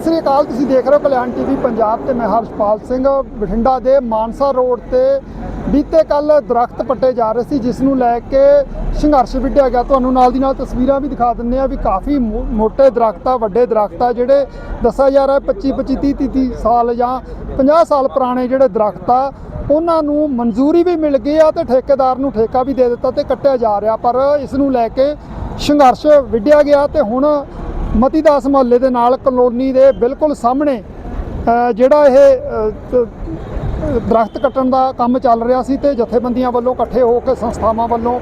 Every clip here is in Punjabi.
ਸਤਿ ਸ੍ਰੀ ਅਕਾਲ, ਤੁਸੀਂ ਦੇਖ ਰਹੇ ਹੋ ਕਲਿਆਣ ਟੀਵੀ ਪੰਜਾਬ ਤੇ ਮੈਂ ਹਰਸ਼ਪਾਲ ਸਿੰਘ ਬਠਿੰਡਾ ਦੇ ਮਾਨਸਾ ਰੋਡ ਤੇ ਬੀਤੇ ਕੱਲ ਦਰਖਤ ਪੱਟੇ ਜਾ ਰਹੇ ਸੀ, ਜਿਸ ਨੂੰ ਲੈ ਕੇ ਸੰਘਰਸ਼ ਵਿੱਢਿਆ ਗਿਆ। ਤੁਹਾਨੂੰ ਨਾਲ ਦੀ ਨਾਲ ਤਸਵੀਰਾਂ ਵੀ ਦਿਖਾ ਦਿੰਦੇ ਆ ਵੀ ਕਾਫੀ ਮੋ- ਮੋਟੇ ਦਰਖਤ ਆ ਵੱਡੇ ਦਰਖਤ ਆ ਜਿਹੜੇ ਦੱਸਿਆ ਜਾ ਰਿਹਾ 25 25 30 30 ਸਾਲ ਜਾਂ 50 ਸਾਲ ਪੁਰਾਣੇ ਜਿਹੜੇ ਦਰਖਤ ਆ ਉਹਨਾਂ ਨੂੰ ਮਨਜ਼ੂਰੀ ਵੀ ਮਿਲ ਗਈ ਆ ਤੇ ਠੇਕੇਦਾਰ ਨੂੰ ਠੇਕਾ ਵੀ ਦੇ ਦਿੱਤਾ ਤੇ ਕੱਟਿਆ ਜਾ ਰਿਹਾ। ਪਰ ਇਸ ਨੂੰ ਲੈ ਕੇ ਸੰਘਰਸ਼ ਵਿੱਢਿਆ ਗਿਆ ਤੇ ਹੁਣ ਮਤੀਦਾਸ ਮੁਹੱਲੇ ਦੇ ਨਾਲ ਕਲੋਨੀ ਦੇ ਬਿਲਕੁਲ ਸਾਹਮਣੇ ਜਿਹੜਾ ਇਹ ਦਰਖਤ ਕੱਟਣ ਦਾ ਕੰਮ ਚੱਲ ਰਿਹਾ ਸੀ ਤੇ ਜਥੇਬੰਦੀਆਂ ਵੱਲੋਂ ਇਕੱਠੇ ਹੋ ਕੇ ਸੰਸਥਾਵਾਂ ਵੱਲੋਂ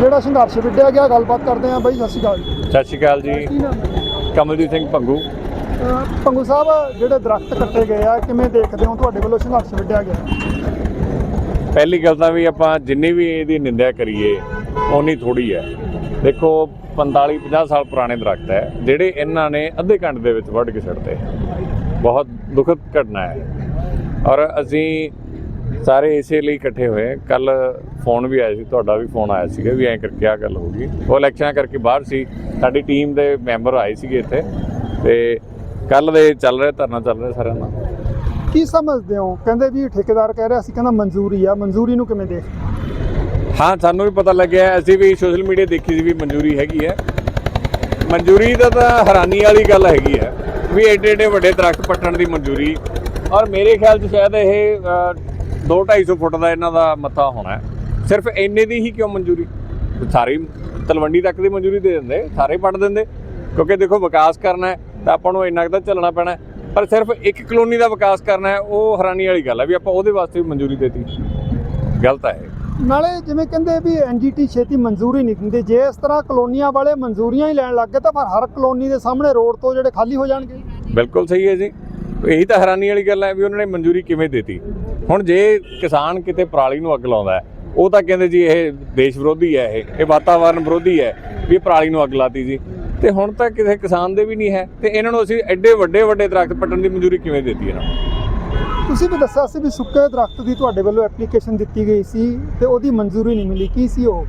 ਜਿਹੜਾ ਸੰਘਰਸ਼ ਵਿੱਢਿਆ ਗਿਆ। ਗੱਲਬਾਤ ਕਰਦੇ ਹਾਂ ਬਾਈ ਸਤਿ ਸ਼੍ਰੀ ਅਕਾਲ ਜੀ। ਸਤਿ ਸ਼੍ਰੀ ਅਕਾਲ ਜੀ। ਕਮਲਜੀਤ ਸਿੰਘ ਭੰਗੂ। ਅ, ਪੰਗੂ ਸਾਹਿਬ ਜਿਹੜੇ ਦਰਖਤ ਕੱਟੇ ਗਏ ਆ ਕਿਵੇਂ ਦੇਖਦੇ ਹੋ ਤੁਹਾਡੇ ਵੱਲੋਂ ਸੰਘਰਸ਼ ਵਿੱਢਿਆ ਗਿਆ? ਪਹਿਲੀ ਗੱਲ ਤਾਂ ਵੀ ਆਪਾਂ ਜਿੰਨੀ ਵੀ ਇਹਦੀ ਨਿੰਦਿਆ ਕਰੀਏ ਉਨੀ ਥੋੜੀ ਹੈ। ਦੇਖੋ 45 50 ਸਾਲ ਪੁਰਾਣੇ ਦਰਖਤ ਹੈ, ਜਿਹੜੇ ਇਹਨਾਂ ਨੇ ਅੱਧੇ ਘੰਟੇ ਦੇ ਵਿੱਚ ਵੱਢ ਕੇ ਛੱਡਤੇ ਬਹੁਤ ਦੁਖਦ ਘਟਨਾ ਹੈ। ਔਰ ਅਸੀਂ ਸਾਰੇ ਇਸੇ ਲਈ ਇਕੱਠੇ ਹੋਏ ਕੱਲ ਫੋਨ ਵੀ ਆਇਆ ਸੀ, ਤੁਹਾਡਾ ਵੀ ਫੋਨ ਆਇਆ ਸੀਗਾ ਵੀ ਐਂ ਕਰਕੇ ਆ ਗੱਲ ਹੋ ਗਈ। ਉਹ ਇਲੈਕਸ਼ਨਾਂ ਕਰਕੇ ਬਾਹਰ ਸੀ। ਸਾਡੀ ਟੀਮ ਦੇ ਮੈਂਬਰ ਆਏ ਸੀਗੇ ਇੱਥੇ ਤੇ ਕੱਲ ਦੇ ਚੱਲ ਰਿਹਾ, ਧਰਨਾ ਚੱਲ ਰਿਹਾ ਸਾਰਿਆਂ ਦਾ। ਕੀ ਸਮਝਦੇ ਹੋ? ਕਹਿੰਦੇ ਵੀ ਠੇਕੇਦਾਰ ਕਹਿ ਰਿਹਾ ਸੀ, ਕਹਿੰਦਾ ਮਨਜ਼ੂਰੀ ਆ। ਮਨਜ਼ੂਰੀ ਨੂੰ ਕਿਵੇਂ ਦੇਖ ਹਾਂ, ਸਾਨੂੰ ਵੀ ਪਤਾ ਲੱਗਿਆ ਅਸੀਂ ਵੀ ਸੋਸ਼ਲ ਮੀਡੀਆ ਦੇਖੀ ਸੀ ਵੀ ਮਨਜ਼ੂਰੀ ਹੈਗੀ ਹੈ। ਮਨਜ਼ੂਰੀ ਦਾ ਤਾਂ ਹੈਰਾਨੀ ਵਾਲੀ ਗੱਲ ਹੈਗੀ ਹੈ ਵੀ ਐਡੇ ਐਡੇ ਵੱਡੇ ਦਰਖਤ ਪੱਟਣ ਦੀ ਮਨਜ਼ੂਰੀ। ਔਰ ਮੇਰੇ ਖਿਆਲ 'ਚ ਸ਼ਾਇਦ ਇਹ 2-250 ਫੁੱਟ ਦਾ ਇਹਨਾਂ ਦਾ ਮੱਥਾ ਹੋਣਾ ਸਿਰਫ ਇੰਨੇ ਦੀ ਹੀ ਕਿਉਂ ਮਨਜ਼ੂਰੀ? ਸਾਰੀ ਤਲਵੰਡੀ ਤੱਕ ਦੀ ਮਨਜ਼ੂਰੀ ਦੇ ਦਿੰਦੇ, ਸਾਰੇ ਪੱਟ ਦਿੰਦੇ। ਕਿਉਂਕਿ ਦੇਖੋ ਵਿਕਾਸ ਕਰਨਾ ਤਾਂ ਆਪਾਂ ਨੂੰ ਇੰਨਾ ਕੁ ਤਾਂ ਚੱਲਣਾ ਪੈਣਾ ਪਰ ਸਿਰਫ ਇੱਕ ਕਲੋਨੀ ਦਾ ਵਿਕਾਸ ਕਰਨਾ ਹੈ, ਉਹ ਹੈਰਾਨੀ ਵਾਲੀ ਗੱਲ ਹੈ ਵੀ ਆਪਾਂ ਉਹਦੇ ਵਾਸਤੇ ਵੀ ਮਨਜ਼ੂਰੀ ਦੇਤੀ। ਗਲਤ ਹੈ ਨਾਲੇ ਜਿਵੇਂ ਕਹਿੰਦੇ ਵੀ ਐਨਜੀਟੀ ਛੇਤੀ ਮਨਜ਼ੂਰੀ ਨਹੀਂ ਦਿੰਦੇ, ਜੇ ਇਸ ਤਰ੍ਹਾਂ ਕਲੋਨੀਆਂ ਵਾਲੇ ਮਨਜ਼ੂਰੀਆਂ ਹੀ ਲੈਣ ਲੱਗ ਗਏ ਤਾਂ ਪਰ ਹਰ ਕਲੋਨੀ ਦੇ ਸਾਹਮਣੇ ਰੋਡ ਤੋਂ ਜਿਹੜੇ ਖਾਲੀ ਹੋ ਜਾਣਗੇ। ਬਿਲਕੁਲ ਸਹੀ ਹੈ ਜੀ। ਇਹੀ ਤਾਂ ਹੈਰਾਨੀ ਵਾਲੀ ਗੱਲ ਹੈ ਵੀ ਉਹਨਾਂ ਨੇ ਮਨਜ਼ੂਰੀ ਕਿਵੇਂ ਦਿੱਤੀ। ਹੁਣ ਜੇ ਕਿਸਾਨ ਕਿਤੇ ਪਰਾਲੀ ਨੂੰ ਅੱਗ ਲਾਉਂਦਾ ਉਹ ਤਾਂ ਕਹਿੰਦੇ ਜੀ ਇਹ ਦੇਸ਼ ਵਿਰੋਧੀ ਹੈ ਇਹ ਇਹ ਵਾਤਾਵਰਣ ਵਿਰੋਧੀ ਹੈ ਵੀ ਪਰਾਲੀ ਨੂੰ ਅੱਗ ਲਾਤੀ ਜੀ। ਤੇ ਹੁਣ ਤਾਂ ਕਿਸੇ ਕਿਸਾਨ ਦੇ ਵੀ ਨਹੀਂ ਹੈ, ਤੇ ਇਹਨਾਂ ਨੂੰ ਅਸੀਂ ਐਡੇ ਵੱਡੇ ਵੱਡੇ ਦਰਖਤ ਪੱਟਣ ਦੀ ਮਨਜ਼ੂਰੀ ਕਿਵੇਂ ਦਿੱਤੀ ਇਹਨਾਂ ਨੂੰ? ਤੁਸੀਂ ਵੀ ਦੱਸਿਆ ਸੀ ਵੀ ਸੁੱਕੇ ਦਰਖਤ ਦੀ ਤੁਹਾਡੇ ਵੱਲੋਂ ਐਪਲੀਕੇਸ਼ਨ ਦਿੱਤੀ ਗਈ ਸੀ ਤੇ ਉਹਦੀ ਮਨਜ਼ੂਰੀ ਨਹੀਂ ਮਿਲੀ। ਕੀ ਸੀ ਉਹ?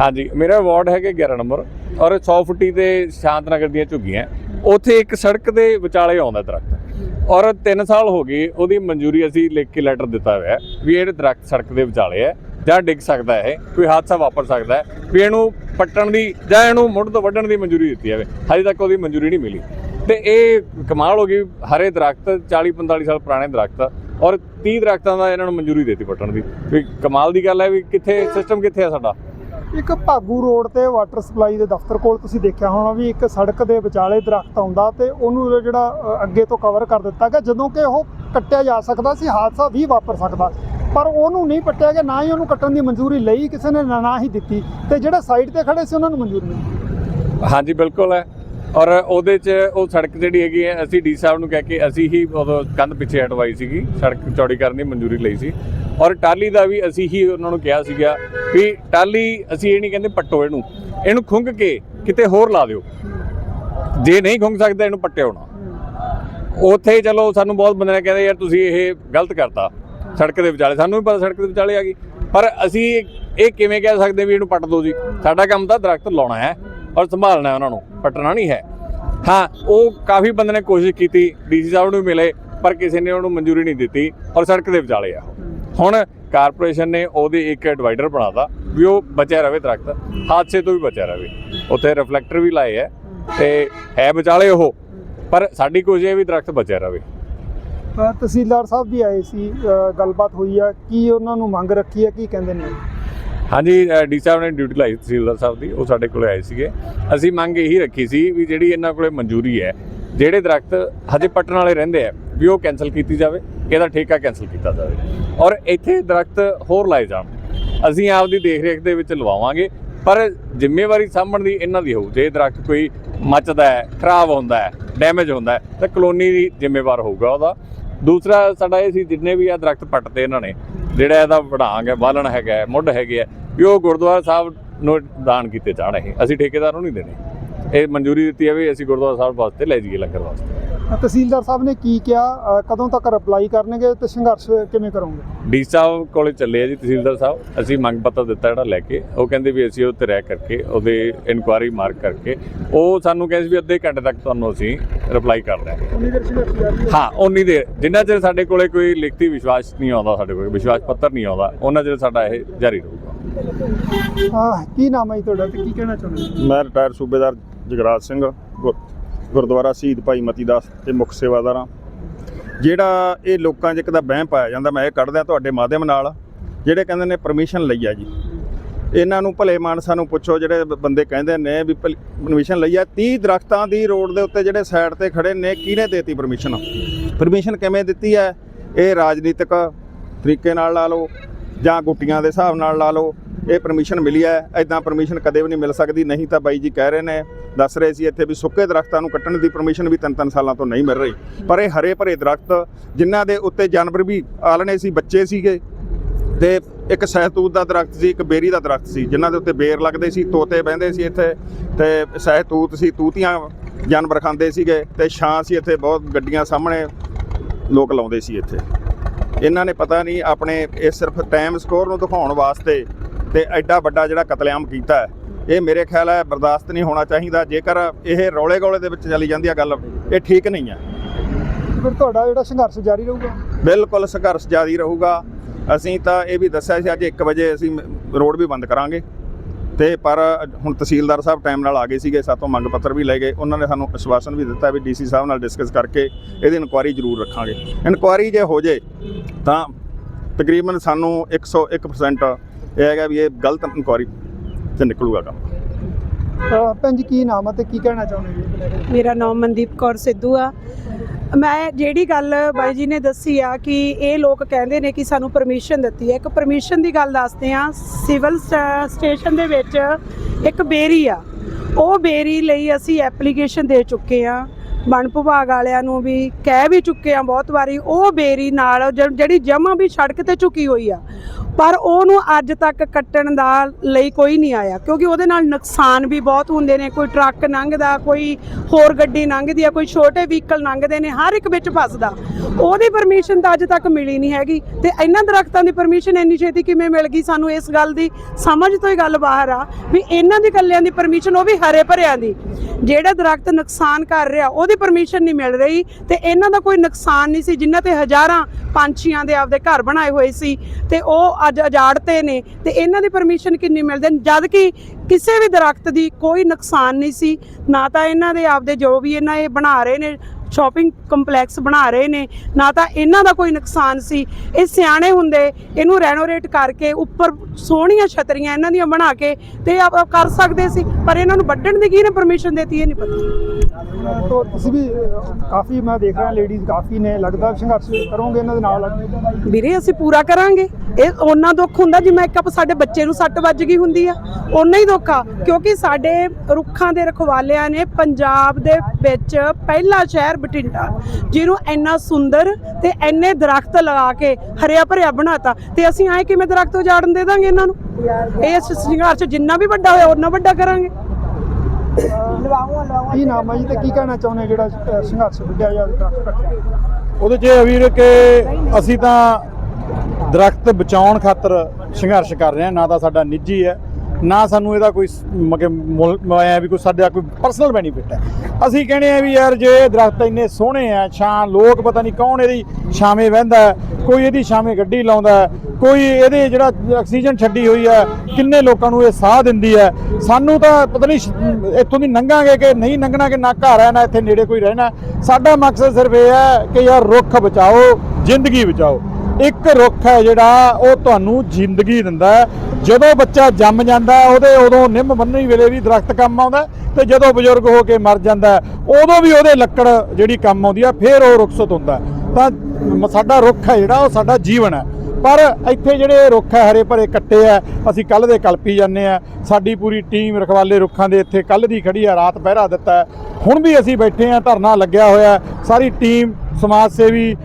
ਹਾਂਜੀ, ਮੇਰਾ ਵਾਰਡ ਹੈਗਾ 11 ਨੰਬਰ ਔਰ 100 ਫੁੱਟੀ ਤੇ ਸ਼ਾਂਤ ਨਗਰ ਦੀਆਂ ਝੁੱਗੀਆਂ। ਉੱਥੇ ਇੱਕ ਸੜਕ ਦੇ ਵਿਚਾਲੇ ਆਉਂਦਾ ਦਰਖਤ। ਔਰ 3 ਸਾਲ ਹੋ ਗਏ ਉਹਦੀ ਮਨਜ਼ੂਰੀ ਅਸੀਂ ਲਿਖ ਕੇ ਲੈਟਰ ਦਿੱਤਾ ਹੋਇਆ ਵੀ ਇਹ ਦਰਖਤ ਸੜਕ ਦੇ ਵਿਚਾਲੇ ਹੈ ਜਾਂ ਡਿੱਗ ਸਕਦਾ ਹੈ ਇਹ ਕੋਈ ਹਾਦਸਾ ਵਾਪਰ ਸਕਦਾ ਹੈ, ਵੀ ਇਹਨੂੰ ਪੱਟਣ ਦੀ ਜਾਂ ਇਹਨੂੰ ਮੁੱਢ ਤੋਂ ਵੱਢਣ ਦੀ ਮਨਜ਼ੂਰੀ ਦਿੱਤੀ ਜਾਵੇ। ਹਜੇ ਤੱਕ ਉਹਦੀ ਮਨਜ਼ੂਰੀ ਨਹੀਂ ਮਿਲੀ। ਤੇ ਇਹ ਕਮਾਲ ਹੋ ਗਈ ਹਰੇ ਦਰਖਤ 40 45 ਸਾਲ ਪੁਰਾਣੇ ਦਰਖਤ ਔਰ 30 ਦਰਖਤਾਂ ਦਾ ਇਹਨਾਂ ਨੂੰ ਮਨਜ਼ੂਰੀ ਦਿੱਤੀ ਪੱਟਣ ਦੀ। ਵੀ ਕਮਾਲ ਦੀ ਗੱਲ ਹੈ ਵੀ ਕਿੱਥੇ ਸਿਸਟਮ ਕਿੱਥੇ ਹੈ ਸਾਡਾ? ਇੱਕ ਭਾਗੂ ਰੋਡ ਤੇ ਵਾਟਰ ਸਪਲਾਈ ਦੇ ਦਫ਼ਤਰ ਕੋਲ ਤੁਸੀਂ ਦੇਖਿਆ ਹੋਣਾ ਵੀ ਇੱਕ ਸੜਕ ਦੇ ਵਿਚਾਲੇ ਦਰਖਤ ਆਉਂਦਾ ਤੇ ਉਹਨੂੰ ਜਿਹੜਾ ਅੱਗੇ ਤੋਂ ਕਵਰ ਕਰ ਦਿੱਤਾ ਗਿਆ ਜਦੋਂ ਕਿ ਉਹ ਕੱਟਿਆ ਜਾ ਸਕਦਾ ਸੀ ਹਾਦਸਾ ਵੀ ਵਾਪਰ ਸਕਦਾ। ਪਰ ਉਹਨੂੰ ਨਹੀਂ ਪੱਟਿਆ ਗਿਆ ਨਾ ਹੀ ਉਹਨੂੰ ਕੱਟਣ ਦੀ ਮਨਜ਼ੂਰੀ ਲਈ ਕਿਸੇ ਨੇ ਨਾ ਨਾ ਹੀ ਦਿੱਤੀ। ਤੇ ਜਿਹੜੇ ਸਾਈਡ ਤੇ ਖੜੇ ਸੀ ਉਹਨਾਂ ਨੂੰ ਮਨਜ਼ੂਰੀ ਮਿਲੀ ਹਾਂਜੀ ਬਿਲਕੁਲ ਹੈ। ਔਰ ਉਹਦੇ 'ਚ ਉਹ ਸੜਕ ਜਿਹੜੀ ਹੈਗੀ ਹੈ, ਅਸੀਂ ਡੀ ਸਾਹਿਬ ਨੂੰ ਕਹਿ ਕੇ ਅਸੀਂ ਹੀ ਉਦੋਂ ਕੰਧ ਪਿੱਛੇ ਹਟਵਾਈ ਸੀਗੀ, ਸੜਕ ਚੌੜੀ ਕਰਨ ਦੀ ਮਨਜ਼ੂਰੀ ਲਈ ਸੀ। ਔਰ ਟਾਲੀ ਦਾ ਵੀ ਅਸੀਂ ਹੀ ਉਹਨਾਂ ਨੂੰ ਕਿਹਾ ਸੀਗਾ ਵੀ ਟਾਲੀ ਅਸੀਂ ਇਹ ਨਹੀਂ ਕਹਿੰਦੇ ਪੱਟੋ ਇਹਨੂੰ ਇਹਨੂੰ ਖੁੰਗ ਕੇ ਕਿਤੇ ਹੋਰ ਲਾ ਦਿਓ। ਜੇ ਨਹੀਂ ਖੁੰਗ ਸਕਦਾ ਇਹਨੂੰ ਪੱਟਿਓ ਨਾ ਉੱਥੇ ਚਲੋ ਸਾਨੂੰ ਬਹੁਤ ਬੰਦੇ ਨੇ ਕਹਿੰਦੇ ਯਾਰ ਤੁਸੀਂ ਇਹ ਗਲਤ ਕਰਤਾ ਸੜਕ ਦੇ ਵਿਚਾਲੇ, ਸਾਨੂੰ ਵੀ ਪਤਾ ਸੜਕ ਦੇ ਵਿਚਾਲੇ ਆ ਗਈ। ਪਰ ਅਸੀਂ ਇਹ ਕਿਵੇਂ ਕਹਿ ਸਕਦੇ ਵੀ ਇਹਨੂੰ ਪੱਟ ਦਿਓ ਜੀ? ਸਾਡਾ ਕੰਮ ਤਾਂ ਦਰਖਤ ਲਾਉਣਾ ਹੈ। ਔਰ ਸੰਭਾਲਣਾ ਉਹਨਾਂ ਨੂੰ, ਪੱਟਣਾ ਨਹੀਂ ਹੈ। ਹਾਂ, ਉਹ ਕਾਫੀ ਬੰਦੇ ਨੇ ਕੋਸ਼ਿਸ਼ ਕੀਤੀ, ਡੀਸੀ ਸਾਹਿਬ ਨੂੰ ਵੀ ਮਿਲੇ, ਪਰ ਕਿਸੇ ਨੇ ਉਹਨੂੰ ਮਨਜ਼ੂਰੀ ਨਹੀਂ ਦਿੱਤੀ ਔਰ ਸੜਕ ਦੇ ਵਿਚਾਲੇ ਆ ਉਹ। ਹੁਣ ਕਾਰਪੋਰੇਸ਼ਨ ਨੇ ਉਹਦੇ ਇੱਕ ਡਿਵਾਈਡਰ ਬਣਾਤਾ ਵੀ ਉਹ ਬਚਿਆ ਰਵੇ ਦਰਖਤ, ਹਾਦਸੇ ਤੋਂ ਵੀ ਬਚਿਆ ਰਵੇ। ਉੱਥੇ ਰਿਫਲੈਕਟਰ ਵੀ ਲਾਏ ਹੈ ਤੇ ਹੈ ਵਿਚਾਲੇ ਉਹ, ਪਰ ਸਾਡੀ ਕੋਸ਼ਿਸ਼ ਇਹ ਵੀ ਦਰਖਤ ਬਚਿਆ ਰਵੇ। ਤਹਿਸੀਲਦਾਰ ਸਾਹਿਬ ਵੀ ਆਏ ਸੀ ਗੱਲਬਾਤ ਹੋਈ ਆ, ਕੀ ਉਹਨਾਂ ਨੂੰ ਮੰਗ ਰੱਖੀ ਹੈ ਕੀ ਕਹਿੰਦੇ ਨੇ? ਹਾਂਜੀ ਡੀ ਸਾਹਿਬ ਨੇ ਡਿਊਟੀ ਲਾਈ ਤਹਿਸੀਲਦਾਰ ਸਾਹਿਬ ਦੀ, ਉਹ ਸਾਡੇ ਕੋਲੇ ਆਏ ਸੀਗੇ। ਅਸੀਂ ਮੰਗ ਇਹੀ ਰੱਖੀ ਸੀ ਵੀ ਜਿਹੜੀ ਇਹਨਾਂ ਕੋਲੇ ਮਨਜ਼ੂਰੀ ਹੈ, ਜਿਹੜੇ ਦਰਖਤ ਹਜੇ ਪੱਟਣ ਵਾਲੇ ਰਹਿੰਦੇ ਆ ਵੀ ਉਹ ਕੈਨਸਲ ਕੀਤੀ ਜਾਵੇ ਇਹਦਾ ਠੇਕਾ ਕੈਨਸਲ ਕੀਤਾ ਜਾਵੇ। ਔਰ ਇੱਥੇ ਦਰਖਤ ਹੋਰ ਲਾਏ ਜਾਣ। ਅਸੀਂ ਆਪਦੀ ਦੇਖ ਰੇਖ ਦੇ ਵਿੱਚ ਲਵਾਵਾਂਗੇ, ਪਰ ਜ਼ਿੰਮੇਵਾਰੀ ਸਾਂਭਣ ਦੀ ਇਹਨਾਂ ਦੀ ਹੋਊ। ਜੇ ਦਰਖਤ ਕੋਈ ਮੱਚਦਾ ਹੈ, ਖਰਾਬ ਹੁੰਦਾ ਹੈ ਡੈਮੇਜ ਹੁੰਦਾ ਹੈ, ਤਾਂ ਕਲੋਨੀ ਦੀ ਜ਼ਿੰਮੇਵਾਰ ਹੋਊਗਾ ਉਹਦਾ। ਦੂਸਰਾ ਸਾਡਾ ਇਹ ਸੀ, ਜਿੰਨੇ ਵੀ ਆ ਦਰਖਤ ਪੱਟਦੇ ਇਹਨਾਂ ਨੇ, ਜਿਹੜਾ ਇਹਦਾ ਵਢਾਂਗ ਹੈ, ਬਾਲਣ ਹੈਗਾ ਮੁੱਢ ਹੈਗੇ ਆ ਵੀ ਉਹ ਗੁਰਦੁਆਰਾ ਸਾਹਿਬ ਨੂੰ ਦਾਨ ਕੀਤੇ ਜਾਣ ਇਹ। ਅਸੀਂ ਠੇਕੇਦਾਰ ਨੂੰ ਨਹੀਂ ਦੇਣੇ। ਇਹ ਮਨਜ਼ੂਰੀ ਦਿੱਤੀ ਹੈ ਵੀ ਅਸੀਂ ਗੁਰਦੁਆਰਾ ਸਾਹਿਬ ਵਾਸਤੇ ਲੈ ਜਾਈਏ ਲੰਗਰ ਵਾਸਤੇ। ਤਹਿਸੀਲਦਾਰ ਸਾਹਿਬ ਨੇ ਕੀ ਕਿਹਾ? ਕਦੋਂ ਤੱਕ ਰਿਪਲਾਈ ਕਰਨਗੇ ਤੇ ਸੰਘਰਸ਼ ਕਿਵੇਂ ਕਰੋਗੇ? ਡੀ ਸਾਹਿਬ ਕੋਲੇ ਚੱਲੇ ਆ ਜੀ ਤਹਿਸੀਲਦਾਰ ਸਾਹਿਬ। ਅਸੀਂ ਮੰਗ ਪੱਤਰ ਦਿੱਤਾ ਜਿਹੜਾ ਲੈ ਕੇ। ਉਹ ਕਹਿੰਦੇ ਵੀ ਅਸੀਂ ਉਹ ਤੇ ਰਹਿ ਕਰਕੇ ਉਹਦੇ ਇਨਕੁਆਰੀ ਮਾਰਕ ਕਰਕੇ ਉਹ ਸਾਨੂੰ ਕਹਿੰਦੇ ਵੀ ਅੱਧੇ ਘੰਟੇ ਤੱਕ ਤੁਹਾਨੂੰ ਅਸੀਂ ਰਿਪਲਾਈ ਕਰ ਦਿਆਂਗੇ। ਹਾਂ। ਉਨੀ ਦੇਰ। ਜਿੰਨਾ ਚਿਰ ਸਾਡੇ ਕੋਲੇ ਕੋਈ ਲਿਖਤੀ ਵਿਸ਼ਵਾਸ ਨਹੀਂ ਆਉਂਦਾ ਸਾਡੇ ਕੋਲ ਵਿਸ਼ਵਾਸ ਪੱਤਰ ਨਹੀਂ ਆਉਂਦਾ ਉਹਨਾਂ ਚਿਰ ਸਾਡਾ ਇਹ ਜਾਰੀ ਰਹੂਗਾ। ਹਾਂ, ਕੀ ਨਾਮ ਹੈ ਜੀ ਤੁਹਾਡਾ ਤੇ ਕੀ ਕਹਿਣਾ ਚਾਹੁੰਦੇ ਹੋ? ਮੈਂ ਰਿਟਾਇਰ ਸੂਬੇਦਾਰ ਜਗਰਾਜ ਸਿੰਘ, ਗੁਰ- ਗੁਰਦੁਆਰਾ ਸ਼ਹੀਦ ਭਾਈ ਮਤੀ ਦਾਸ ਤੇ ਮੁੱਖ ਸੇਵਾਦਾਰ ਹਾਂ। ਜਿਹੜਾ ਇਹ ਲੋਕਾਂ 'ਚ ਇੱਕ ਦਾ ਵਹਿਮ ਪਾਇਆ ਜਾਂਦਾ, ਮੈਂ ਇਹ ਕੱਢਦਾ ਤੁਹਾਡੇ ਮਾਧਿਅਮ ਨਾਲ, ਜਿਹੜੇ ਕਹਿੰਦੇ ਨੇ ਪਰਮਿਸ਼ਨ ਲਈ ਆ ਜੀ। ਇਹਨਾਂ ਨੂੰ ਭਲੇ ਮਾਨਸਾਂ ਨੂੰ ਪੁੱਛੋ, ਜਿਹੜੇ ਬ- ਬੰਦੇ ਕਹਿੰਦੇ ਨੇ ਵੀ ਪਰਮਿਸ਼ਨ ਲਈ ਆ 30 ਦਰਖਤਾਂ ਦੀ ਰੋਡ ਦੇ ਉੱਤੇ ਜਿਹੜੇ ਸਾਈਡ ਤੇ ਖੜੇ ਨੇ, ਕਿਹਨੇ ਦੇਤੀ ਪਰਮਿਸ਼ਨ ਪਰਮਿਸ਼ਨ ਕਿਵੇਂ ਦਿੱਤੀ ਹੈ? ਇਹ ਰਾਜਨੀਤਿਕ ਤਰੀਕੇ ਨਾਲ ਲਾ ਲਓ ਜਾਂ ਗੁੱਟੀਆਂ ਦੇ ਹਿਸਾਬ ਨਾਲ ਲਾ ਲਓ, ਇਹ ਪਰਮਿਸ਼ਨ ਮਿਲੀ ਹੈ। ਐਦਾਂ ਪਰਮਿਸ਼ਨ ਕਦੇ ਵੀ ਨਹੀਂ ਮਿਲ ਸਕਦੀ। ਨਹੀਂ ਤਾਂ ਬਾਈ ਜੀ ਕਹਿ ਰਹੇ ਨੇ, ਦੱਸ ਰਹੇ ਸੀ ਇੱਥੇ ਵੀ ਸੁੱਕੇ ਦਰਖਤਾਂ ਨੂੰ ਕੱਟਣ ਦੀ ਪਰਮਿਸ਼ਨ ਵੀ ਤਿੰਨ ਤਿੰਨ ਸਾਲਾਂ ਤੋਂ ਨਹੀਂ ਮਿਲ ਰਹੀ। ਪਰ ਇਹ ਹਰੇ ਭਰੇ ਦਰਖਤ, ਜਿਨ੍ਹਾਂ ਦੇ ਉੱਤੇ ਜਾਨਵਰ ਵੀ ਆਲਣੇ ਸੀ, ਬੱਚੇ ਸੀਗੇ, ਤੇ ਇੱਕ ਸਹਿਤੂਤ ਦਾ ਦਰਖਤ ਸੀ, ਇੱਕ ਬੇਰੀ ਦਾ ਦਰਖਤ ਸੀ, ਜਿਨ੍ਹਾਂ ਦੇ ਉੱਤੇ ਬੇਰ ਲੱਗਦੇ ਸੀ, ਤੋਤੇ ਬਹਿੰਦੇ ਸੀ ਇੱਥੇ, ਤੇ ਸਹਿਤੂਤ ਸੀ, ਤੂਤੀਆਂ ਜਾਨਵਰ ਖਾਂਦੇ ਸੀਗੇ, ਤੇ ਛਾਂ ਸੀ ਇੱਥੇ, ਬਹੁਤ ਗੱਡੀਆਂ ਸਾਹਮਣੇ ਲੋਕ ਲਾਉਂਦੇ ਸੀ ਇੱਥੇ। ਇਹਨਾਂ ਨੇ ਪਤਾ ਨਹੀਂ ਆਪਣੇ ਇਹ ਸਿਰਫ ਟਾਈਮ ਸਕੋਰ ਨੂੰ ਦਿਖਾਉਣ ਵਾਸਤੇ ਤੇ ਐਡਾ ਵੱਡਾ ਜਿਹੜਾ ਕਤਲੇਆਮ ਕੀਤਾ ਹੈ। ਇਹ ਮੇਰੇ ਖਿਆਲ ਹੈ ਬਰਦਾਸ਼ਤ ਨਹੀਂ ਹੋਣਾ ਚਾਹੀਦਾ। ਜੇਕਰ ਇਹ ਰੌਲੇ ਗੋਲੇ ਦੇ ਵਿੱਚ ਚਲੀ ਜਾਂਦੀ ਹੈ ਗੱਲ ਇਹ ਠੀਕ ਨਹੀਂ ਹੈ। ਫਿਰ ਤੁਹਾਡਾ ਜਿਹੜਾ ਸੰਘਰਸ਼ ਜਾਰੀ ਰਹੂਗਾ? ਬਿਲਕੁਲ ਸੰਘਰਸ਼ ਜਾਰੀ ਰਹੂਗਾ। ਅਸੀਂ ਤਾਂ ਇਹ ਵੀ ਦੱਸਿਆ ਸੀ ਅੱਜ 1 ਵਜੇ ਅਸੀਂ ਰੋਡ ਵੀ ਬੰਦ ਕਰਾਂਗੇ। ਤੇ ਪਰ ਹੁਣ ਤਹਿਸੀਲਦਾਰ ਸਾਹਿਬ ਟਾਈਮ ਨਾਲ ਆ ਗਏ ਸੀਗੇ ਸਾਤੋਂ ਮੰਗ ਪੱਤਰ ਵੀ ਲੈ ਗਏ। ਉਹਨਾਂ ਨੇ ਸਾਨੂੰ ਆਸ਼ਵਾਸਨ ਵੀ ਦਿੱਤਾ ਵੀ ਡੀਸੀ ਸਾਹਿਬ ਨਾਲ ਡਿਸਕਸ ਕਰਕੇ ਇਹਦੀ ਇਨਕੁਆਰੀ ਜ਼ਰੂਰ ਰੱਖਾਂਗੇ। ਇਨਕੁਆਰੀ ਜੇ ਹੋ ਜੇ ਤਾਂ ਤਕਰੀਬਨ ਸਾਨੂੰ 101% ਇਹ ਹੈਗਾ ਵੀ ਇਹ ਗਲਤ ਇਨਕੁਆਰੀ ਤੇ ਨਿਕਲੂਗਾ ਕੰਮ। ਭੈਣ ਜੀ ਕੀ ਨਾਮ ਹੈ ਤੇ ਕੀ ਕਹਿਣਾ ਚਾਹੁੰਦੇ ਜੀ ਮੇਰਾ ਨਾਮ ਮਨਦੀਪ ਕੌਰ ਸਿੱਧੂ ਆ। ਮੈਂ ਜਿਹੜੀ ਗੱਲ ਬਾਈ ਜੀ ਨੇ ਦੱਸੀ ਆ ਕਿ ਇਹ ਲੋਕ ਕਹਿੰਦੇ ਨੇ ਕਿ ਸਾਨੂੰ ਪਰਮਿਸ਼ਨ ਦਿੱਤੀ ਹੈ। ਇੱਕ ਪਰਮਿਸ਼ਨ ਦੀ ਗੱਲ ਦੱਸਦੇ ਆ ਸਿਵਲ ਸ- ਸਟੇਸ਼ਨ ਦੇ ਵਿੱਚ ਇੱਕ ਬੇਰੀ ਆ। ਉਹ ਬੇਰੀ ਲਈ ਅਸੀਂ ਐਪਲੀਕੇਸ਼ਨ ਦੇ ਚੁੱਕੇ ਆ ਵਣ ਵਿਭਾਗ ਵਾਲਿਆਂ ਨੂੰ ਵੀ ਕਹਿ ਵੀ ਚੁੱਕੇ ਆ ਬਹੁਤ ਵਾਰੀ। ਉਹ ਬੇਰੀ ਨਾਲ, ਜ- ਜਿਹੜੀ ਜਮਾ ਵੀ ਸੜਕ ਤੇ ਝੁਕੀ ਹੋਈ ਆ ਪਰ ਉਹਨੂੰ ਅੱਜ ਤੱਕ ਕੱਟਣ ਦਾ ਲਈ ਕੋਈ ਨਹੀਂ ਆਇਆ, ਕਿਉਂਕਿ ਉਹਦੇ ਨਾਲ ਨੁਕਸਾਨ ਵੀ ਬਹੁਤ ਹੁੰਦੇ ਨੇ, ਕੋਈ ਟਰੱਕ ਲੰਘਦਾ, ਕੋਈ ਹੋਰ ਗੱਡੀ ਲੰਘਦੀ ਆ, ਕੋਈ ਛੋਟੇ ਵਹੀਕਲ ਲੰਘਦੇ ਨੇ, ਹਰ ਇੱਕ ਵਿੱਚ ਫਸਦਾ। ਉਹਦੀ ਪਰਮਿਸ਼ਨ ਤਾਂ ਅੱਜ ਤੱਕ ਮਿਲੀ ਨਹੀਂ ਹੈਗੀ ਤੇ ਇਹਨਾਂ ਦਰਖਤਾਂ ਦੀ ਪਰਮਿਸ਼ਨ ਇੰਨੀ ਛੇਤੀ ਕਿਵੇਂ ਮਿਲ ਗਈ ਸਾਨੂੰ ਇਸ ਗੱਲ ਦੀ? ਸਮਝ ਤੋਂ ਹੀ ਗੱਲ ਬਾਹਰ ਆ ਵੀ ਇਹਨਾਂ ਦੀ ਕੱਲਿਆਂ ਦੀ ਪਰਮਿਸ਼ਨ ਉਹ ਵੀ ਹਰੇ ਭਰਿਆਂ ਦੀ। ਜਿਹੜਾ ਦਰਖਤ ਨੁਕਸਾਨ ਕਰ ਰਿਹਾ, ਉਹਦੀ ਪਰਮਿਸ਼ਨ ਨਹੀਂ ਮਿਲ ਰਹੀ ਤੇ ਇਹਨਾਂ ਦਾ ਕੋਈ ਨੁਕਸਾਨ ਨਹੀਂ ਸੀ ਜਿਨ੍ਹਾਂ ਤੇ ਹਜ਼ਾਰਾਂ ਪੰਛੀਆਂ ਦੇ ਆਪਦੇ ਘਰ ਬਣਾਏ ਹੋਏ ਸੀ ਤੇ ਉਹ ਅੱਜ ਉਜਾੜਤੇ ਨੇ ਤੇ ਇਹਨਾਂ ਦੀ ਪਰਮਿਸ਼ਨ ਕਿੰਨੀ ਮਿਲਦੇ ਨੇ ਜਦ ਕਿ ਕਿਸੇ ਵੀ ਦਰਖਤ ਦੀ ਕੋਈ ਨੁਕਸਾਨ ਨਹੀਂ ਸੀ, ਨਾ ਤਾਂ ਇਹਨਾਂ ਦੇ ਆਪਦੇ ਜੋ ਵੀ ਇਹਨਾਂ ਇਹ ਬਣਾ ਰਹੇ ਨੇ ਸ਼ਾਪਿੰਗ ਕੰਪਲੈਕਸ ਬਣਾ ਰਹੇ ਨੇ, ਨਾ ਤਾਂ ਇਹਨਾਂ ਦਾ ਕੋਈ ਨੁਕਸਾਨ ਸੀ। ਇਹ ਸਿਆਣੇ ਹੁੰਦੇ, ਇਹਨੂੰ ਰੈਨੋਵੇਟ ਕਰਕੇ ਉੱਪਰ ਸੋਹਣੀਆਂ ਛਤਰੀਆਂ ਇਹਨਾਂ ਦੀਆਂ ਬਣਾ ਕੇ ਤੇ ਆਪ ਕਰ ਸਕਦੇ ਸੀ, ਪਰ ਇਹਨਾਂ ਨੂੰ ਵੱਢਣ ਦੀ ਕਿਹਨੇ ਪਰਮਿਸ਼ਨ ਦਿੱਤੀ, ਇਹ ਨਹੀਂ ਪਤਾ। ਤੋ ਤੁਸੀਂ ਵੀ ਕਾਫੀ ਮੈਂ ਦੇਖ ਰਿਹਾ ਲੇਡੀਜ਼ ਕਾਫੀ ਨੇ, ਲੱਗਦਾ ਸੰਘਰਸ਼ ਕਰੋਗੇ ਇਹਨਾਂ ਦੇ ਨਾਲ। ਵੀਰੇ, ਅਸੀਂ ਪੂਰਾ ਕਰਾਂਗੇ। ਇਹ ਉਹਨਾਂ ਦੁੱਖ ਹੁੰਦਾ ਜਿਵੇਂ ਇੱਕ ਸਾਡੇ ਬੱਚੇ ਨੂੰ ਸੱਟ ਵੱਜ ਗਈ ਹੁੰਦੀ ਆ। ਓਨਾ ਹੀ ਦੁੱਖ ਆ, ਕਿਉਂਕਿ ਸਾਡੇ ਰੁੱਖਾਂ ਦੇ ਰਖਵਾਲਿਆਂ ਨੇ ਪੰਜਾਬ ਦੇ ਵਿੱਚ ਪਹਿਲਾ ਸ਼ਹਿਰ ਬਠਿੰਡਾ, ਜਿਹਨੂੰ ਇੰਨਾ ਸੁੰਦਰ ਤੇ ਇੰਨੇ ਦਰਖਤ ਲਗਾ ਕੇ ਹਰਿਆ ਭਰਿਆ ਬਣਾਤਾ। ਤੇ ਅਸੀਂ ਆਏ ਕਿਵੇਂ ਦਰਖਤ ਉਜਾੜਨ ਦੇ ਦਾਂਗੇ ਇਹਨਾਂ ਨੂੰ? ਇਹ ਸੰਘਰਸ਼ ਜਿੰਨਾ ਵੀ ਵੱਡਾ ਹੋਇਆ ਉਹਨਾਂ ਵੱਡਾ ਕਰਾਂਗੇ। ਕੀ ਨਾਮ ਹੈ ਜੀ ਤੇ ਕੀ ਕਹਿਣਾ ਚਾਹੁੰਦੇ ਜਿਹੜਾ ਸੰਘਰਸ਼ ਵਿੱਢਿਆ ਜਾਂ ਦਰਖਤ ਕੱਟਿਆ ਉਹਦੇ 'ਚ ਇਹ ਵੀਰ ਕਿ ਅਸੀਂ ਤਾਂ ਦਰਖਤ ਬਚਾਉਣ ਖਾਤਰ ਸੰਘਰਸ਼ ਕਰ ਰਹੇ ਹਾਂ ਨਾ ਤਾਂ ਸਾਡਾ ਨਿੱਜੀ ਹੈ। ਨਾ ਸਾਨੂੰ ਇਹਦਾ ਕੋਈ ਸ- ਮਗੇ ਮੁੱਲ ਆਇਆ ਵੀ ਕੋਈ ਸਾਡਾ ਕੋਈ ਪਰਸਨਲ ਬੈਨੀਫਿਟ ਹੈ। ਅਸੀਂ ਕਹਿੰਦੇ ਆ ਵੀ ਯਾਰ ਜੇ ਇਹ ਦਰਖਤ ਇੰਨੇ ਸੋਹਣੇ ਆ, ਛਾਂ, ਲੋਕ ਪਤਾ ਨਹੀਂ ਕੌਣ ਇਹਦੀ ਛਾਵੇਂ ਵਹਿੰਦਾ ਕੋਈ ਇਹਦੀ ਛਾਵੇਂ ਗੱਡੀ ਲਾਉਂਦਾ ਕੋਈ ਇਹਦੇ ਜਿਹੜਾ ਆਕਸੀਜਨ ਛੱਡੀ ਹੋਈ ਹੈ, ਕਿੰਨੇ ਲੋਕਾਂ ਨੂੰ ਇਹ ਸਾਹ ਦਿੰਦੀ ਹੈ। ਸਾਨੂੰ ਤਾਂ ਪਤਾ ਨਹੀਂ ਸ਼- ਇੱਥੋਂ ਦੀ ਲੰਘਾਂਗੇ ਕਿ ਨਹੀਂ ਲੰਘਣਾ ਕਿ ਨਾ ਘਰ ਹੈ, ਨਾ ਇੱਥੇ ਨੇੜੇ ਕੋਈ ਰਹਿਣਾ। ਸਾਡਾ ਮਕਸਦ ਸਿਰਫ ਇਹ ਹੈ ਕਿ ਯਾਰ ਰੁੱਖ ਬਚਾਓ, ਜ਼ਿੰਦਗੀ ਬਚਾਓ। ਇੱਕ ਰੁੱਖ ਹੈ ਜਿਹੜਾ ਉਹ ਤੁਹਾਨੂੰ ਜ਼ਿੰਦਗੀ ਦਿੰਦਾ ਜਦੋਂ ਬੱਚਾ ਜੰਮ ਜਾਂਦਾ ਉਹਦੇ ਉਦੋਂ ਨਿੰਮ ਬੰਨ੍ਹਣੀ ਵੇਲੇ ਵੀ ਦਰਖਤ ਕੰਮ ਆਉਂਦਾ ਹੈ, ਤੇ ਜਦੋਂ ਬਜ਼ੁਰਗ ਹੋ ਕੇ ਮਰ ਜਾਂਦਾ ਉਦੋਂ ਵੀ ਉਹਦੇ ਲੱਕੜ ਜਿਹੜੀ ਕੰਮ ਆਉਂਦੀ ਆ ਫਿਰ ਉਹ ਰੁਖਸਤ ਹੁੰਦਾ ਤਾਂ ਮ- ਸਾਡਾ ਰੁੱਖ ਹੈ ਜਿਹੜਾ ਉਹ ਸਾਡਾ ਜੀਵਨ ਹੈ। ਪਰ ਇੱਥੇ ਜਿਹੜੇ ਰੁੱਖ ਹੈ ਹਰੇ ਭਰੇ ਕੱਟੇ ਆ ਅਸੀਂ ਕੱਲ ਦੇ ਕਲਪੀ ਜਾਂਦੇ ਆ ਸਾਡੀ ਪੂਰੀ ਟੀਮ ਰਖਵਾਲੇ ਰੁੱਖਾਂ ਦੇ ਇੱਥੇ ਕੱਲ ਦੀ ਖੜੀ ਆ ਰਾਤ ਪਹਿਰਾ ਦਿੱਤਾ ਹੁਣ ਵੀ ਅਸੀਂ ਬੈਠੇ ਆ ਧਰਨਾ ਲੱਗਿਆ ਹੋਇਆ ਸਾਰੀ ਟੀਮ ਸਮਾਜ ਸੇਵੀ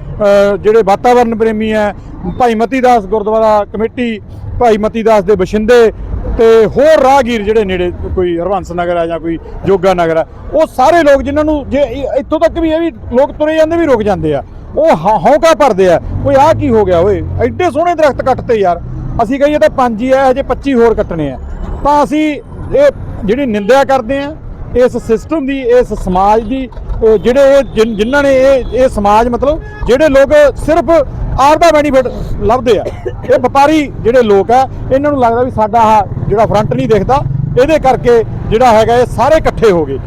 ਜਿਹੜੇ ਵਾਤਾਵਰਣ ਪ੍ਰੇਮੀ ਹੈ, ਭਾਈ ਮਤੀ ਦਾਸ ਗੁਰਦੁਆਰਾ ਕਮੇਟੀ, ਭਾਈ ਮਤੀ ਦਾਸ ਦੇ ਬਸ਼ਿੰਦੇ ਤੇ ਹੋਰ ਰਾਹਗੀਰ ਜਿਹੜੇ ਨੇੜੇ ਕੋਈ ਹਰਵੰਸ ਨਗਰ ਹੈ ਜਾਂ ਕੋਈ ਜੋਗਾ ਨਗਰ ਹੈ, ਉਹ ਸਾਰੇ ਲੋਕ ਜਿਨ੍ਹਾਂ ਨੂੰ ਜੇ ਇੱਥੋਂ ਤੱਕ ਵੀ ਇਹ ਵੀ ਲੋਕ ਤੁਰੇ ਜਾਂਦੇ ਵੀ ਰੁਕ ਜਾਂਦੇ ਆ। ਉਹ ਹੌ- ਹੌਂਕਾ ਭਰਦੇ ਆ, ਓਏ ਆਹ ਕੀ ਹੋ ਗਿਆ ਓਏ, ਐਡੇ ਸੋਹਣੇ ਦਰਖਤ ਕੱਟਤੇ ਯਾਰ। ਅਸੀਂ ਕਹੀਏ ਤਾਂ ਪੰਜ ਹੀ ਆ, ਹਜੇ 25 ਹੋਰ ਕੱਟਣੇ ਆ। ਤਾਂ ਅਸੀਂ ਇਹ ਜਿਹੜੀ ਨਿੰਦਿਆ ਕਰਦੇ ਆ, ਇਸ ਸਿਸਟਮ ਦੀ, ਇਸ ਸਮਾਜ ਦੀ ਜਿਹੜੇ ਇਹ ਜਿਨ- ਜਿਨ੍ਹਾਂ ਨੇ ਇਹ ਇਹ ਸਮਾਜ ਮਤਲਬ ਜਿਹੜੇ ਲੋਕ ਸਿਰਫ ਆਪ ਦਾ ਬੈਨੀਫਿਟ ਲੱਭਦੇ ਆ, ਇਹ ਵਪਾਰੀ ਜਿਹੜੇ ਲੋਕ ਆ, ਇਹਨਾਂ ਨੂੰ ਲੱਗਦਾ ਵੀ ਸਾਡਾ ਆਹ ਜਿਹੜਾ ਫਰੰਟ ਨਹੀਂ ਦਿਖਦਾ, ਇਹਦੇ ਕਰਕੇ ਜਿਹੜਾ ਹੈਗਾ ਇਹ ਸਾਰੇ ਇਕੱਠੇ ਹੋ ਗਏ।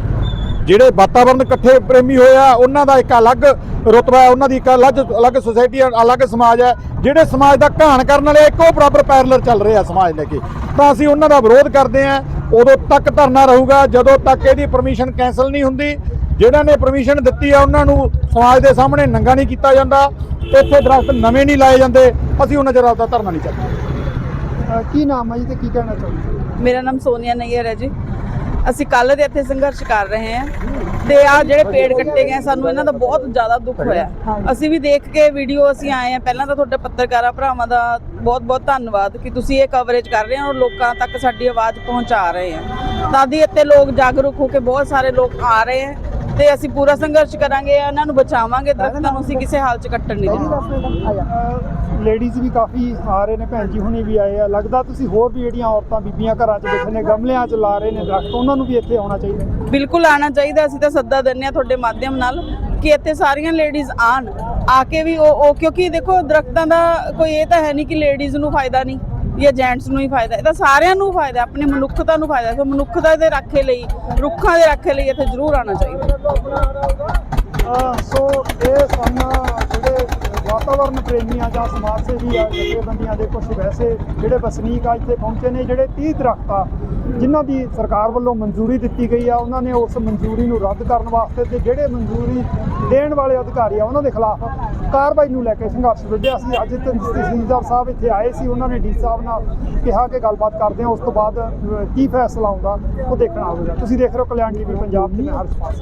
ਜਿਹੜੇ ਵਾਤਾਵਰਣ ਇਕੱਠੇ ਪ੍ਰੇਮੀ ਹੋਏ ਆ, ਉਹਨਾਂ ਦਾ ਇੱਕ ਅਲੱਗ ਰੁਤਬਾ ਹੈ, ਉਹਨਾਂ ਦੀ ਇੱਕ ਅਲੱਗ ਅਲੱਗ ਸੁਸਾਇਟੀ ਅਲੱਗ ਸਮਾਜ ਹੈ। ਜਿਹੜੇ ਸਮਾਜ ਦਾ ਘਾਣ ਕਰਨ ਵਾਲੇ ਇੱਕੋ ਬਰਾਬਰ ਪੈਰਲਰ ਚੱਲ ਰਹੇ ਆ ਸਮਾਜ ਲੈ ਕੇ। ਤਾਂ ਅਸੀਂ ਉਹਨਾਂ ਦਾ ਵਿਰੋਧ ਕਰਦੇ ਆ, ਉਦੋਂ ਤੱਕ ਧਰਨਾ ਰਹੂਗਾ, ਜਦੋਂ ਤੱਕ ਇਹਦੀ ਪਰਮਿਸ਼ਨ ਕੈਨਸਲ ਨਹੀਂ ਹੁੰਦੀ ਜਿਹਨਾਂ ਨੇ ਪਰਮਿਸ਼ਨ ਦਿੱਤੀ ਆ ਉਹਨਾਂ ਨੂੰ ਸਮਾਜ ਦੇ ਸਾਹਮਣੇ ਨੰਗਾ ਨਹੀਂ ਕੀਤਾ ਜਾਂਦਾ ਇੱਥੇ ਦਰਖਤ ਨਵੇਂ ਨਹੀਂ ਲਾਏ ਜਾਂਦੇ ਅਸੀਂ ਉਹਨਾਂ ਚਿਰ ਆਪਦਾ ਧਰਨਾ ਨਹੀਂ ਚੱਕਦੇ। ਅ, ਕੀ ਨਾਮ ਹੈ ਜੀ ਤੇ ਕੀ ਕਹਿਣਾ ਚਾਹੁੰਦੇ ਮੇਰਾ ਨਾਮ ਸੋਨੀਆ ਨਈਅਰ ਹੈ ਜੀ। ਅਸੀਂ ਕੱਲ ਦੇ ਇੱਥੇ ਸੰਘਰਸ਼ ਕਰ ਰਹੇ ਹਾਂ ਤੇ ਆ ਜਿਹੜੇ ਪੇੜ ਕੱਟੇ ਗਏ ਸਾਨੂੰ ਇਹਨਾਂ ਦਾ ਬਹੁਤ ਜ਼ਿਆਦਾ ਦੁੱਖ ਹੋਇਆ। ਅਸੀਂ ਵੀ ਦੇਖ ਕੇ ਵੀਡੀਓ ਅਸੀਂ ਆਏ ਆ ਪਹਿਲਾਂ ਤਾਂ ਤੁਹਾਡੇ ਪੱਤਰਕਾਰਾਂ ਭਰਾਵਾਂ ਦਾ ਬਹੁਤ ਬਹੁਤ ਧੰਨਵਾਦ ਕਿ ਤੁਸੀਂ ਇਹ ਕਵਰੇਜ ਕਰ ਰਹੇ ਹੋ ਔਰ ਲੋਕਾਂ ਤੱਕ ਸਾਡੀ ਆਵਾਜ਼ ਪਹੁੰਚਾ ਰਹੇ ਆ ਤਾਂ ਦੀ ਇੱਥੇ ਲੋਕ ਜਾਗਰੂਕ ਹੋ ਕੇ ਬਹੁਤ ਸਾਰੇ ਲੋਕ ਆ ਰਹੇ ਆ ਤੇ ਅਸੀਂ ਪੂਰਾ ਸੰਘਰਸ਼ ਕਰਾਂਗੇ ਇਹਨਾਂ ਨੂੰ ਬਚਾਵਾਂਗੇ ਦਰਖਤਾਂ ਨੂੰ ਅਸੀਂ ਕਿਸੇ ਹਾਲ 'ਚ ਕੱਟਣ ਨਹੀਂ ਦੇਣਾ ਲੇਡੀਜ਼ ਵੀ ਕਾਫੀ ਆ ਰਹੇ ਨੇ ਭੈਣ ਜੀ ਹੁਣੀ ਵੀ ਆਏ ਆ। ਲੱਗਦਾ ਤੁਸੀਂ ਹੋਰ ਵੀ ਜਿਹੜੀਆਂ ਔਰਤਾਂ ਬੀਬੀਆਂ ਘਰਾਂ 'ਚ ਬੈਠੇ ਨੇ ਗਮਲਿਆਂ 'ਚ ਲਾ ਰਹੇ ਨੇ ਦਰਖਤ ਉਹਨਾਂ ਨੂੰ ਵੀ ਇੱਥੇ ਆਉਣਾ ਚਾਹੀਦਾ ਬਿਲਕੁਲ ਆਣਾ ਚਾਹੀਦਾ ਅਸੀਂ ਤਾਂ ਸੱਦਾ ਦਿੰਨੇ ਆ ਤੁਹਾਡੇ ਮਾਧਿਅਮ ਨਾਲ ਕਿ ਇੱਥੇ ਸਾਰੀਆਂ ਲੇਡੀਜ਼ ਆਣ ਆ ਕੇ ਵੀ ਉਹ ਉਹ ਕਿਉਂਕਿ ਦੇਖੋ ਦਰਖਤਾਂ ਦਾ ਕੋਈ ਇਹ ਤਾਂ ਹੈ ਨਹੀਂ ਕਿ ਲੇਡੀਜ਼ ਨੂੰ ਫਾਇਦਾ ਨਹੀਂ। ਜਾਂ ਜੈਂਟਸ ਨੂੰ ਹੀ ਫਾਇਦਾ ਇਹ ਤਾਂ ਸਾਰਿਆਂ ਨੂੰ ਫਾਇਦਾ ਹੈ, ਆਪਣੀ ਮਨੁੱਖਤਾ ਨੂੰ ਫਾਇਦਾ ਸੋ ਮਨੁੱਖਤਾ ਦੇ ਰਾਖੇ ਲਈ ਰੁੱਖਾਂ ਦੇ ਰਾਖੇ ਲਈ ਇੱਥੇ ਜ਼ਰੂਰ ਆਉਣਾ ਚਾਹੀਦਾ। ਸੋ ਇਹ ਸਨ ਵਾਤਾਵਰਨ ਪ੍ਰੇਮੀਆਂ ਜਾਂ ਸਮਾਜ ਸੇਵੀ ਆ ਜਥੇਬੰਦੀਆਂ ਦੇ ਕੁਝ ਵੈਸੇ ਜਿਹੜੇ ਵਸਨੀਕ ਆ ਇੱਥੇ ਪਹੁੰਚੇ ਨੇ, ਜਿਹੜੇ 30 ਦਰਖਤ ਆ, ਜਿਨ੍ਹਾਂ ਦੀ ਸਰਕਾਰ ਵੱਲੋਂ ਮਨਜ਼ੂਰੀ ਦਿੱਤੀ ਗਈ ਆ, ਉਹਨਾਂ ਨੇ ਉਸ ਮਨਜ਼ੂਰੀ ਨੂੰ ਰੱਦ ਕਰਨ ਵਾਸਤੇ ਤੇ ਜਿਹੜੇ ਮਨਜ਼ੂਰੀ ਦੇਣ ਵਾਲੇ ਅਧਿਕਾਰੀ ਆ, ਉਹਨਾਂ ਦੇ ਖਿਲਾਫ ਕਾਰਵਾਈ ਨੂੰ ਲੈ ਕੇ ਸੰਘਰਸ਼ ਵਿੱਢਿਆ ਸੀ। ਅੱਜ ਤਹਿਸੀਲਦਾਰ ਸਾਹਿਬ ਇੱਥੇ ਆਏ ਸੀ, ਉਹਨਾਂ ਨੇ ਡੀ ਸਾਹਿਬ ਨਾਲ ਕਿਹਾ ਕਿ ਗੱਲਬਾਤ ਕਰਦੇ ਆ, ਉਸ ਤੋਂ ਬਾਅਦ ਕੀ ਫੈਸਲਾ ਆਉਂਦਾ, ਉਹ ਦੇਖਣਾ ਹੋਵੇਗਾ ਤੁਸੀਂ ਦੇਖ ਰਹੇ ਹੋ ਕਲਿਆਣ ਟੀਵੀ ਪੰਜਾਬ ਤੇ ਮੈਂ ਹਰਸ਼ ਪਾਲ